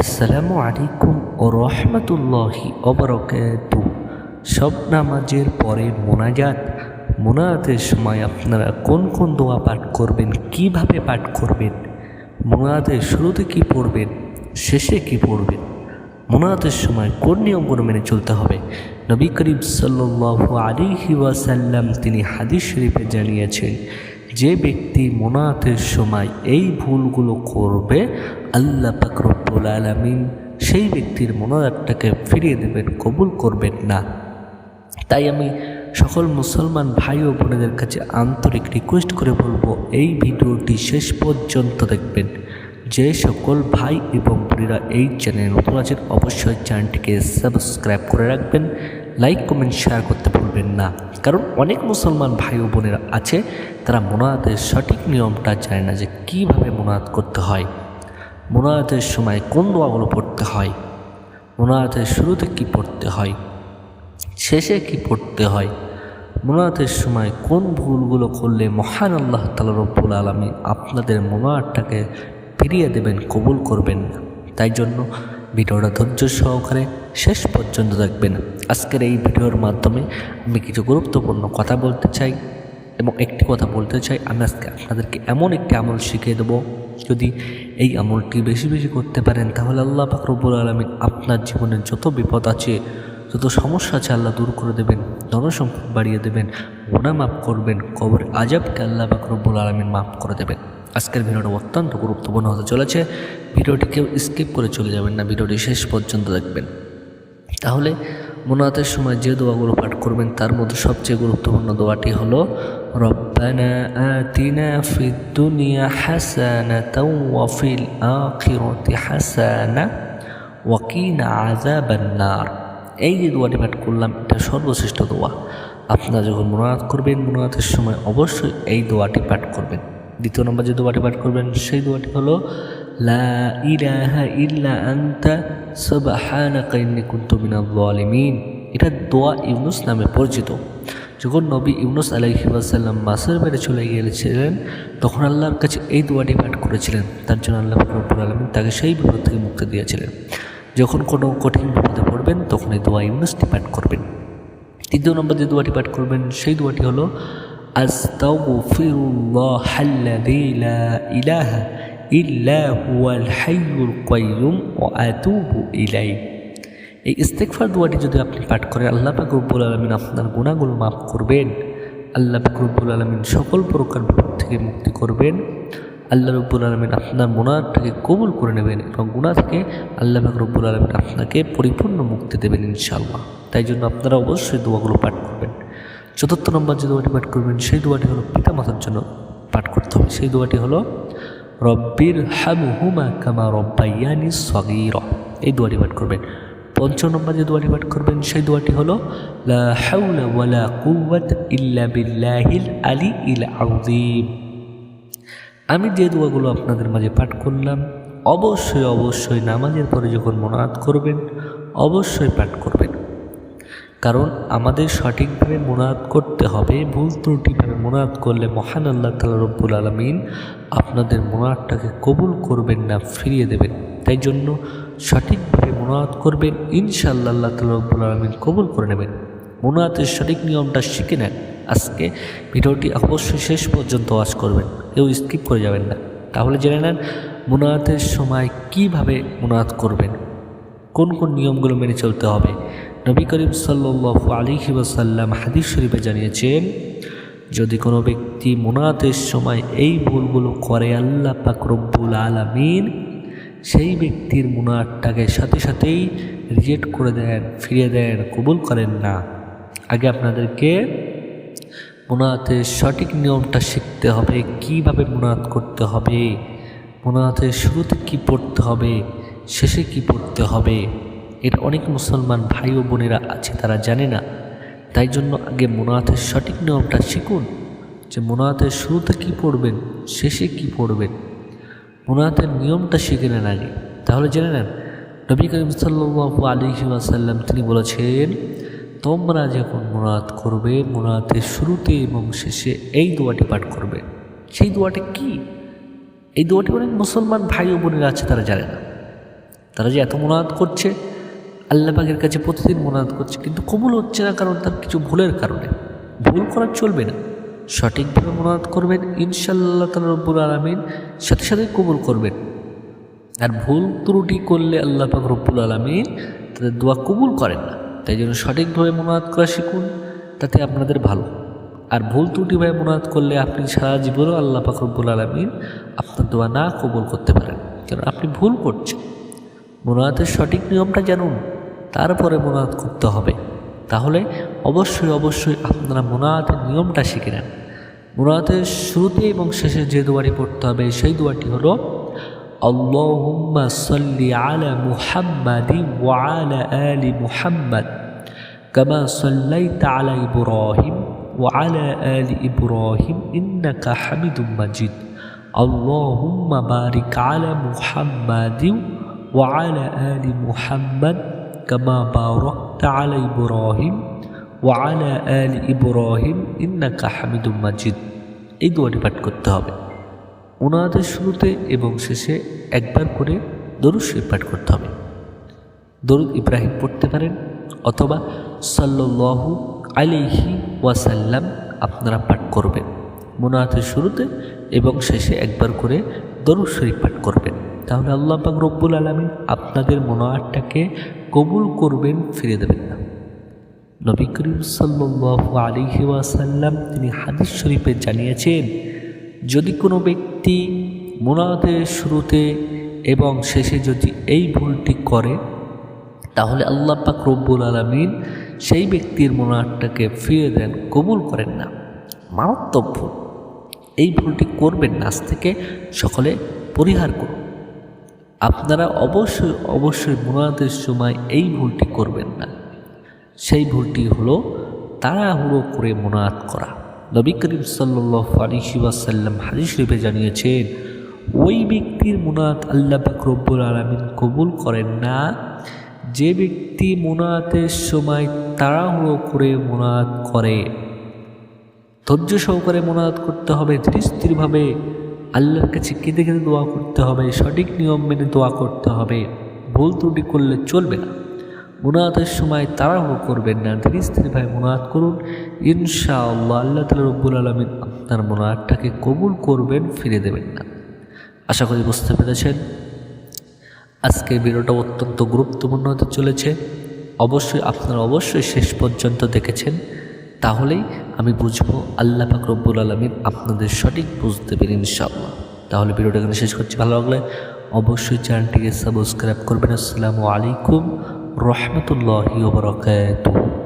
আসসালামু আলাইকুম ও রহমতুল্লাহি অবরকাতু সব নামাজের পরে মোনাজাত। মোনাজাতের সময় আপনারা কোন কোন দোয়া পাঠ করবেন, কীভাবে পাঠ করবেন? মোনাজাতের শুরুতে কি পড়বেন, শেষে কি পড়বেন? মোনাজাতের সময় কোন নিয়মগুলো মেনে চলতে হবে? নবী করিম সাল্লাল্লাহু আলাইহি ওয়াসাল্লাম তিনি হাদিস শরীফে জানিয়েছেন যে ব্যক্তি মোনাতের সময় এই ভুলগুলো করবে, আল্লাহ পাকরব্বুল আলমিন সেই ব্যক্তির মোনাজাতটাকে ফিরিয়ে দেবেন, কবুল করবেন না। তাই আমি সকল মুসলমান ভাই ও বোনেদের কাছে আন্তরিক রিকোয়েস্ট করে বলব, এই ভিডিওটি শেষ পর্যন্ত দেখবেন। যে সকল ভাই এবং বোনেরা এই চ্যানেল নতুন আছেন, অবশ্যই চ্যানেলটিকে সাবস্ক্রাইব করে রাখবেন। লাইক কমেন্ট শেয়ার করতে ভুলবেন না। কারণ অনেক মুসলমান ভাই ও বোনেরা আছে, তারা মোনায়াতের সঠিক নিয়মটা জানে না যে কীভাবে মোনায়াত করতে হয়। মোনায়াতের সময় কোন দোয়াগুলো পড়তে হয়? মোনায়াতের শুরুতে কি পড়তে হয়? শেষে কি পড়তে হয়? মোনায়াতের সময় কোন ভুলগুলো করলে মহান আল্লাহ তালা রব্বুল আলমী আপনাদের মোনায়াতটাকে ফিরিয়ে দেবেন, কবুল করবেন? তাই জন্য ভিডিওটা ধৈর্য সহকারে শেষ পর্যন্ত দেখবেন। আজকের এই ভিডিওর মাধ্যমে আমি কিছু গুরুত্বপূর্ণ কথা বলতে চাই এবং একটি কথা বলতে চাই। আমি আজকে আপনাদেরকে এমন একটি আমল শিখিয়ে দেবো। যদি এই আমলটি বেশি বেশি করতে পারেন, তাহলে আল্লাহ ফাকরবুল আলমিন আপনার জীবনের যত বিপদ আছে, যত সমস্যা আছে আল্লাহ দূর করে দেবেন জনসম্পদ বাড়িয়ে দেবেন গোনা মাফ করবেন, কবর আজাবকে আল্লাহ ফাকরবুল আলমিন মাফ করে দেবেন। আজকের ভিডিওটা অত্যন্ত গুরুত্বপূর্ণ হতে চলেছে। ভিডিওটি কেউ স্কিপ করে চলে যাবেন না, ভিডিওটি শেষ পর্যন্ত দেখবেন। তাহলে মোনাতের সময় যে দোয়াগুলো পাঠ করবেন, তার মধ্যে সবচেয়ে গুরুত্বপূর্ণ দোয়াটি হলো, রব্বানা এই যে দোয়াটি পাঠ করলাম, এটা সর্বশ্রেষ্ঠ দোয়া। আপনারা যখন মোনাত করবেন মোনাতের সময় অবশ্যই এই দোয়াটি পাঠ করবেন। দ্বিতীয় নম্বর যে দোয়াটি পাঠ করবেন, সেই দোয়াটি হলো লা ইলাহা ইল্লা আনতা, সুবহানাকা ইন্নী কুনতু জালিমিন এটা দোয়া ইউনুস নামে পরিচিত। যখন নবী ইউনুস আলাইহি ওয়াসাল্লাম মাসের বেড়ে চলে গিয়েছিলেন, তখন আল্লাহর কাছে এই দোয়াটি পাঠ করেছিলেন। তার জন্য আল্লাহ রব্বুল আলমিন তাকে সেই বিপদ থেকে মুক্তি দিয়েছিলেন। যখন কোনো কঠিন বিপদে পড়বেন, তখন এই দোয়া ইউনুসটি পাঠ করবেন। তৃতীয় নম্বর যে দোয়াটি পাঠ করবেন, সেই দোয়াটি হলো আস্তাগফিরুল্লাহ আল্লাযী লা ইলাহা ইল্লা হুয়াল হাইয়ুল কাইয়ুম ওয়া আতুবু এই ইস্তেকফার দোয়াটি যদি আপনি পাঠ করেন, আল্লাহ পাক রব্বুল আলমিন আপনার গুণাগুলো মাফ করবেন। আল্লাহ পাক রব্বুল আলমিন সকল প্রকার বিপদ থেকে মুক্তি করবেন। আল্লাহ রব্বুল আলমিন আপনার মোনারটাকে কবুল করে নেবেন এবং গুণা থেকে আল্লাহ রব্বুল আলমিন আপনাকে পরিপূর্ণ মুক্তি দেবেন ইনশাআল্লাহ। তাই জন্য আপনারা অবশ্যই দোয়াগুলো পাঠ করবেন। চতুর্থ নম্বর যে দোয়াটি পাঠ করবেন, সেই দোয়াটি হলো পিতা মাতার জন্য পাঠ করতে হবে। সেই দোয়াটি হলো রব্বির হামুহুমা কামা রব্বাইয়ানি সগীর। এই দোয়াটি পাঠ করবেন। পঞ্চম নম্বর যে দোয়াটি পাঠ করবেন, সেই দোয়াটি হলো, লা হাওলা ওয়ালা আলী ইল আউযীম আমি যে দোয়াগুলো আপনাদের মাঝে পাঠ করলাম, অবশ্যই অবশ্যই নামাজের পরে যখন মনাত করবেন, অবশ্যই পাঠ করবেন। কারণ আমাদের সঠিকভাবে মোনাদ করতে হবে, ভুল ত্রুটিভাবে মোনাদ করলে মহান আল্লাহ তালা রব্বুল আলমিন আপনাদের মোনাদটাকে কবুল করবেন না, ফিরিয়ে দেবেন। তাই জন্য সঠিকভাবে মোনাদ করবেন, ইনশাআল্লাহ আল্লাহ তালা রব্বুল আলমিন কবুল করে নেবেন। মোনাতের সঠিক নিয়মটা শিখে নেন। আজকে ভিডিওটি অবশ্যই শেষ পর্যন্ত ওয়াচ করবেন, কেউ স্কিপ করে যাবেন না। তাহলে জেনে নেন মোনাতের সময় কীভাবে মোনাত করবেন, কোন কোন নিয়মগুলো মেনে চলতে হবে নবী করিম সাল্লাহ আলিহি ওয়াসাল্লাম হাদিস শরীফে জানিয়েছেন, যদি কোনো ব্যক্তি মোনাতের সময় এই ভুলগুলো করে, আল্লাহ পাক রব্বুল আলামিন সেই ব্যক্তির মোনাতটাকে সাথে সাথেই রিজেক্ট করে দেন, ফিরিয়ে দেন, কবুল করেন না। আগে আপনাদেরকে মোনাতের সঠিক নিয়মটা শিখতে হবে, কীভাবে মোনাত করতে হবে মোনাতের শুরুতে কি পড়তে হবে, শেষে কি পড়তে হবে। এর অনেক মুসলমান ভাই ও বোনেরা আছে, তারা জানে না। তাই জন্য আগে মোনাতের সঠিক নিয়মটা শিখুন, যে মোনাতের শুরুতে কি পড়বেন, শেষে কি পড়বেন। মোনাতের নিয়মটা শিখে নেন আগে। তাহলে জেনে নেন, নবী করিম সাল্লু আলহি আসাল্লাম তিনি বলেছেন, তোমরা যখন মোনাত করবে মোনাতের শুরুতে এবং শেষে এই দোয়াটি পাঠ করবে। সেই দোয়াটি কি? এই দোয়াটি অনেক মুসলমান ভাই ও বোনেরা আছে, তারা জানে না। তারা যে এত মোনাজাত করছে আল্লাহ পাকের কাছে প্রতিদিন মোনাজাত করছে, কিন্তু কবুল হচ্ছে না কারণ তার কিছু ভুলের কারণে। ভুল করা চলবে না। সঠিকভাবে মোনাজাত করবেন ইনশাল্লাহ তাল রব্বুল আলমিন সাথে সাথে কবুল করবেন। আর ভুল ত্রুটি করলে আল্লাহ পাক রব্বুল আলমিন তাদের দোয়া কবুল করেন না। তাই জন্য সঠিকভাবে মোনাজাত করা শিখুন, তাতে আপনাদের ভালো। আর ভুল ত্রুটিভাবে মোনাজাত করলে আপনি সারা জীবনও আল্লাহ পাক রব্বুল আলমিন আপনার দোয়া না কবুল করতে পারেন। কারণ আপনি ভুল করছেন। মোনাজাতের সঠিক নিয়মটা জানুন। তারপরে মোনাদ করতে হবে। তাহলে অবশ্যই অবশ্যই আপনারা মোনাতের নিয়মটা শিখে নেন। মোনাতের শুরুতে এবং শেষে যে দোয়ারি পড়তে হবে, সেই দোয়াটি হলো, আল্লাহুম্মা মুহাম্মাদি ওয়াল আলি মুহাম্মাদ আলা আলি মুহাম্মাদি আলি كما باركت على إبراهيم وعلى آل إبراهيم إنك حميد مجيد এই দোয়াটি পাঠ করতে হবে ওনাদের শুরুতে এবং শেষে একবার করে দরুদ শরীফ পাঠ করতে হবে দরুদ ইব্রাহিম পড়তে পারেন অথবা সাল্লাল্লাহু আলাইহি ওয়াসাল্লাম আপনারা পাঠ করবেন মোনাহাতের শুরুতে এবং শেষে একবার করে দরুদ শরীফ পাঠ করবেন তাহলে আল্লাহ পাক রব্বুল আলমিন আপনাদের মোনাহাতটাকে কবুল করবেন, ফিরে দেবেন না। নবী করিম সাল্লাল্লাহু আলাইহি ওয়াসাল্লাম তিনি হাদিস শরীফে জানিয়েছেন, যদি কোনো ব্যক্তি মোনাতের শুরুতে এবং শেষে যদি এই ভুলটি করে, তাহলে আল্লাহ পাক রব্বুল আলমিন সেই ব্যক্তির মোনাটটাকে ফিরে দেন, কবুল করেন না। মারাত্মক ভুল। এই ভুলটি করবেন না, আজ থেকে সকলে পরিহার করুন। আপনারা অবশ্যই অবশ্যই মোনাতের সময় এই ভুলটি করবেন না। সেই ভুলটি হলো তাড়াহুড়ো করে মোনাত করা। নবী করিম সাল্লাহ আলিহি ওয়াসাল্লাম হাদিস শরীফে জানিয়েছেন, ওই ব্যক্তির মুনাত আল্লাহ পাক রব্বুল আলমিন কবুল করেন না। যে ব্যক্তি মুনাতের সময় তাড়াহুড়ো করে মুনাত করে, ধৈর্য সহকারে মোনাজাত করতে হবে ধীর স্থিরভাবে আল্লাহর কাছে কেঁদে কেঁদে দোয়া করতে হবে, সঠিক নিয়ম মেনে দোয়া করতে হবে। ভুল ত্রুটি করলে চলবে না। মোনাজাতের সময় তাড়াহুড়ো করবেন না। ধীর স্থিরভাবে মোনাজাত করুন। ইনশাআল্লাহ আল্লাহ তালা রব্বুল আলমিন আপনার মোনাজাতটাকে কবুল করবেন, ফিরে দেবেন না। আশা করি বুঝতে পেরেছেন। আজকের ভিডিওটা অত্যন্ত গুরুত্বপূর্ণ হতে চলেছে। অবশ্যই আপনারা অবশ্যই শেষ পর্যন্ত দেখেছেন। তাহলেই আমি বুঝব আল্লাহ পাক রব্বুল আলমিন আপনাদের সঠিক বুঝতে পেরে ইনশাআল্লাহ। তাহলে ভিডিওটা এখানে শেষ করছি। ভালো লাগলে অবশ্যই চ্যানেলটিকে সাবস্ক্রাইব করবেন। আসসালামু আলাইকুম রহমতুল্লাহ ওবরাকাতুহু